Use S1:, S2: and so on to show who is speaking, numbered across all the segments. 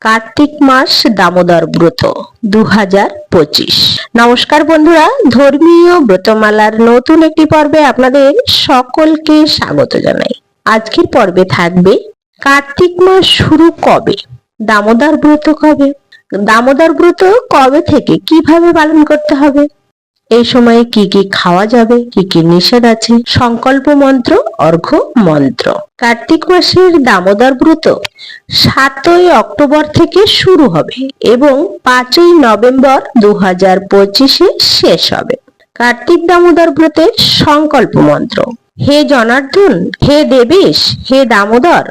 S1: কার্তিক মাস দামোদর ব্রত দু পঁচিশ। নমস্কার বন্ধুরা, ধর্মীয় ব্রতমালার নতুন একটি পর্বে আপনাদের সকলকে স্বাগত জানাই। আজকের পর্বে থাকবে কার্তিক মাস শুরু কবে? দামোদর ব্রত কবে? দামোদর ব্রত কবে থেকে কীভাবে পালন করতে হবে? এই সময়ে কি কি খাওয়া যাবে, কি কি নিষেধ আছে? সংকল্প মন্ত্র অর্ঘ্য মন্ত্র। কার্তিক মাসের দামোদর ব্রত সাতই অক্টোবর থেকে শুরু হবে এবং পাঁচই নভেম্বর দু হাজার পঁচিশে শেষ হবে। কার্তিক দামোদর ব্রতের সংকল্প মন্ত্র। হে জনার্দন, হে দেবেশ, হে দামোদর,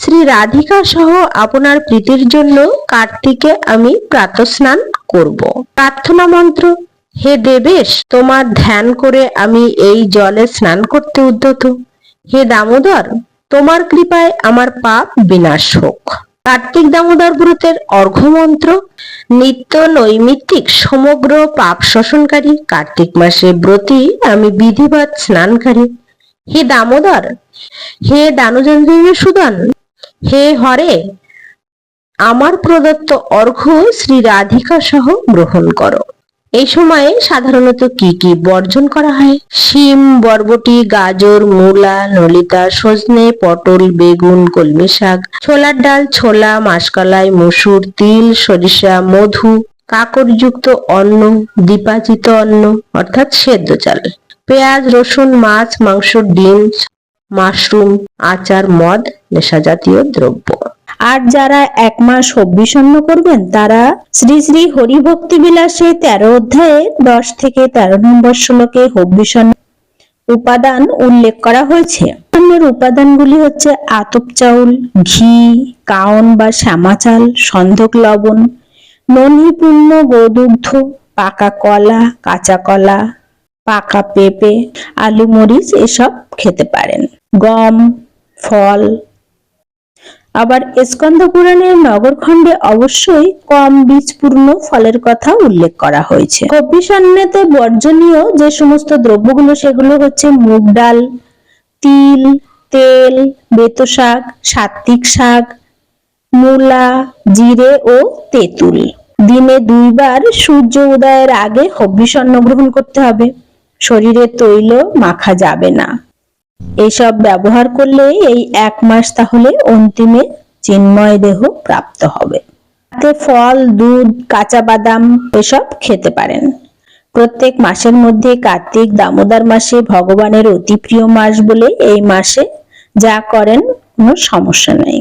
S1: শ্রী রাধিকা সহ আপনার প্রীতির জন্য কার্তিকে আমি প্রাতস্নান করব। প্রার্থনা মন্ত্র হে দেবেশ, তোমার ধ্যান করে আমি এই জলে স্নান করতে উদ্যত হে দামোদর, তোমার কৃপায় আমার পাপ বিনাশ হোক। কার্তিক দামোদর ব্রতের অর্ঘ্যমন্ত্র, নিত্য নৈমিত্তিক সমগ্র পাপ শোষণকারী কার্তিক মাসে ব্রতী আমি বিধিবৎ স্নানকারী। হে দামোদর, হে দানুচন্দ্রের সুদন, হে হরে, আমার প্রদত্ত অর্ঘ্য শ্রী রাধিকা সহ গ্রহণ করো। এই সময়ে সাধারণত কি কি বর্জন করা হয়? শিম, বরবটি, গাজর, মূলা, নলিতা, সজনে, পটল, বেগুন, কলমি শাক, ছোলার ডাল, ছোলা, মাসকলাই, মসুর, তিল, সরিষা, মধু, কাকরযুক্ত অন্ন দীপাচিত অন্ন, অর্থাৎ সেদ্ধ চাল, পেঁয়াজ, রসুন, মাছ, মাংস, ডিম, মাশরুম, আচার, মদ নেশা জাতীয় দ্রব্য।
S2: আর যারা এক মাস হব্বিষণ্ণ করবেন, তারা শ্রী শ্রী হরিভক্তি বিলাসে তেরো অধ্যায়ে দশ থেকে তেরো নম্বর শ্লোকে হব্বিষণ্ণ উপাদান উল্লেখ করা হয়েছে। অন্যের উপাদানগুলি হচ্ছে আতপ চাউল, ঘি কাউন বা শ্যামা চাল, সন্ধক লবণ ননিপূর্ণ গোদুগ্ধ, পাকা কলা, কাঁচা কলা, পাকা পেঁপে, আলু, মরিচ এসব খেতে পারেন। গম, ফল আবার স্কন্দ পুরাণের নগরখণ্ডে অবশ্যই কম বীজপূর্ণ ফলের কথা উল্লেখ করা হয়েছে। কপিসন্নেতে বর্জনীয় যে সমস্ত দ্রব্যগুলো, সেগুলো হচ্ছে মুগ ডাল, তিল, তেল বেতো শাক সাত্বিক শাক, মূলা, জিরে ও তেঁতুল। দিনে দুইবার সূর্য উদয়ের আগে হব্বিষণ্ণ গ্রহণ করতে হবে। শরীরে তৈল মাখা যাবে না। এসব ব্যবহার করলে এই এক মাস তাহলে অন্তিমে চিন্ময় দেহ প্রাপ্ত হবে। তাতে ফল, দুধ, কাঁচা বাদাম এসব খেতে পারেন। প্রত্যেক মাসের মধ্যে কার্তিক দামোদর মাসে ভগবানের অতি প্রিয় মাস বলে এই মাসে যা করেন কোনো সমস্যা নেই।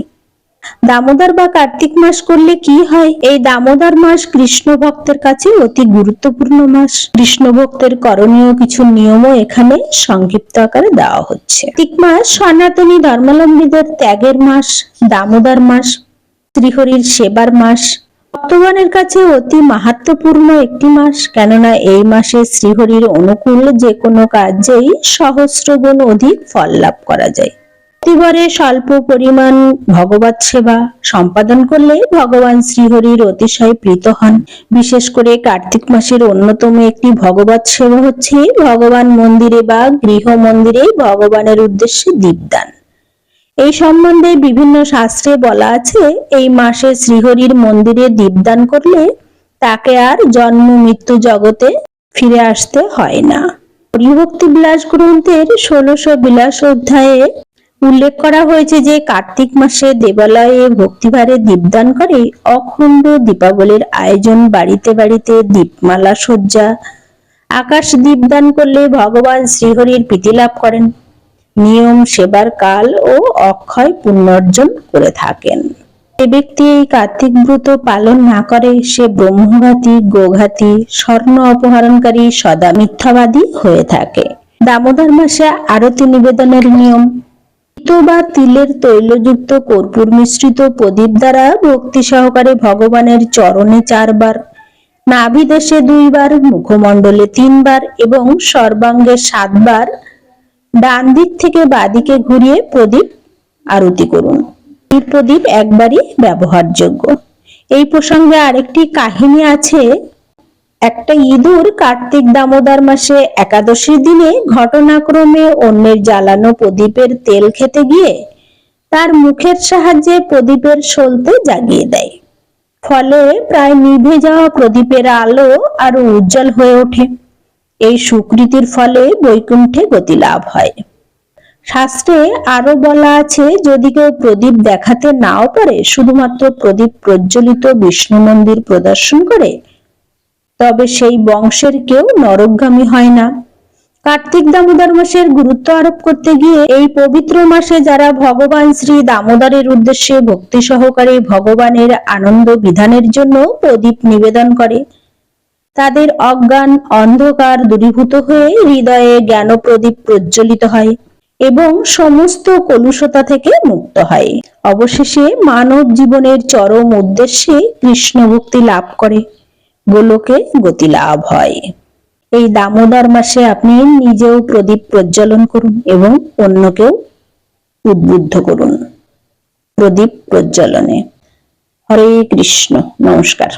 S2: দামোদর বা কার্তিক মাস করলে কি হয়? এই দামোদর মাস কৃষ্ণ ভক্তের কাছে অতি গুরুত্বপূর্ণ মাস। কৃষ্ণ ভক্তের করণীয় কিছু নিয়মও এখানে সংক্ষিপ্ত আকারে দেওয়া হচ্ছে। কার্তিক মাস সনাতনী ধর্মাবলম্বীদের ত্যাগের মাস, দামোদর মাস, শ্রীহরির সেবার মাস। ভক্তগণের কাছে অতি মাহাত্মপূর্ণ একটি মাস, কেননা এই মাসে শ্রীহরির অনুকূল যে কোনো কাজেই সহস্র গুণ অধিক ফল লাভ করা যায়। প্রতিবারে স্বল্প পরিমাণ ভগবত সেবা সম্পাদন করলে ভগবান শ্রীহরির অতিশয় প্রীত হন। বিশেষ করে কার্তিক মাসের অন্যতম একটি ভগবত সেবা হচ্ছে ভগবান মন্দিরে বা গৃহ মন্দিরে ভগবানের উদ্দেশ্যে দীপদান। এই সম্বন্ধে বিভিন্ন শাস্ত্রে বলা আছে, এই মাসে শ্রীহরির মন্দিরে দীপদান করলে তাকে আর জন্ম মৃত্যু জগতে ফিরে আসতে হয় না। হরিভক্তি বিলাস গ্রন্থের ষোলশো বিলাস অধ্যায়ে উল্লেখ করা হয়েছে যে কার্তিক মাসে দেবালয়ে ভক্তিভারে দীপদান করে অখণ্ড দীপাবলির আয়োজন বাড়িতে বাড়িতে দীপমালা সজ্জা, আকাশ দীপদান করলে ভগবান শ্রীহরির প্রীতি লাভ করেন। নিয়ম সেবার কাল ও অক্ষয় পুণ্যর্জন করে থাকেন। যে ব্যক্তি এই কার্তিক ব্রত পালন না করে, সে ব্রহ্মঘাতী, গোঘাতী, স্বর্ণ অপহরণকারী, সদা মিথ্যাবাদী হয়ে থাকে। দামোদর মাসে আরতি নিবেদনের নিয়ম তিতো বা তিলের তৈলযুক্ত কর্পূর মিশ্রিত প্রদীপ দ্বারা ভক্তি সহকারে ভগবানের চরণে চারবার নাভিদেশে দুইবার, মুখমণ্ডলে তিনবার এবং সর্বাঙ্গে সাতবার ডান দিক থেকে বাদিকে ঘুরিয়ে প্রদীপ আরতি করুন। এই প্রদীপ একবারই ব্যবহারযোগ্য। এই প্রসঙ্গে আরেকটি কাহিনী আছে একটা ইঁদুর কার্তিক দামোদর মাসে একাদশীর দিনে ঘটনাক্রমে অন্যের জ্বালানো প্রদীপের তেল খেতে গিয়ে তার মুখের সাহায্যে প্রদীপের সলতে জাগিয়ে দেয়। ফলে প্রায় নিভে যাওয়া প্রদীপের আলো আরও উজ্জ্বল হয়ে ওঠে। এই সুকৃতির ফলে বৈকুণ্ঠে গতি লাভ হয়। শাস্ত্রে আরও বলা আছে, যদি কেউ প্রদীপ দেখাতে নাও পারে, শুধুমাত্র প্রদীপ প্রজ্বলিত বিষ্ণু মন্দির প্রদর্শন করে তবে সেই বংশের কেউ নরকগামী হয় না। কার্তিক দামোদর মাসের গুরুত্ব আরোপ করতে গিয়ে এই পবিত্র মাসে যারা ভগবান শ্রী দামোদরের উদ্দেশ্যে ভক্তি সহকারে ভগবানের আনন্দ বিধানের জন্য প্রদীপ নিবেদন করে, তাদের অজ্ঞান অন্ধকার দূরীভূত হয়ে হৃদয়ে জ্ঞান প্রদীপ প্রজ্বলিত হয় এবং সমস্ত কলুষতা থেকে মুক্ত হয়। অবশেষে মানব জীবনের চরম উদ্দেশ্যে কৃষ্ণ ভক্তি লাভ করে। গোলকে গতি লাভ হয়। এই দামোদর মাসে আপনি নিজেও প্রদীপ প্রজ্বলন করুন এবং অন্যকেও উদ্বুদ্ধ করুন। প্রদীপ প্রজ্বলনে। হরে কৃষ্ণ। নমস্কার।